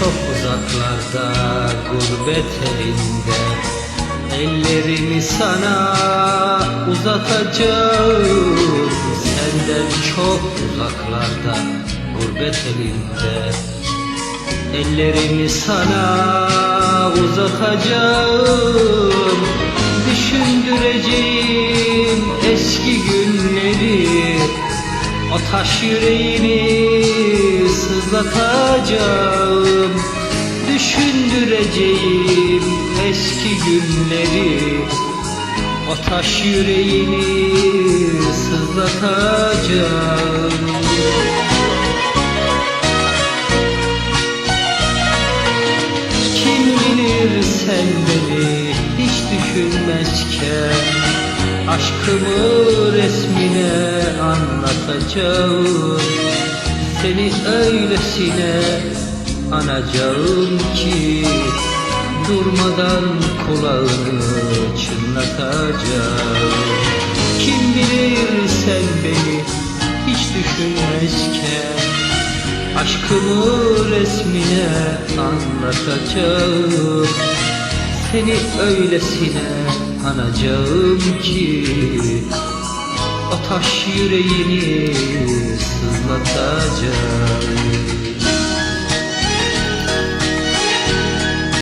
çok uzaklarda gurbet elinde Ellerimi sana uzatacağım. Senden çok uzaklarda gurbet elinde Ellerimi sana uzatacağım. Düşündüreceğim eski günleri O taş yüreğini sızlatacağım Düşündüreceğim eski günleri. O taş yüreğini sızlatacağım. Kim bilir sen beni hiç düşünmezken Aşkımı resmine anlatacağım Seni öylesine anacağım ki Durmadan kulağını çınlatacağım. Kim bilir sen beni hiç düşünmezken Aşkımı resmine anlatacağım. Seni öylesine anacağım ki O taş yüreğini sızlatacağım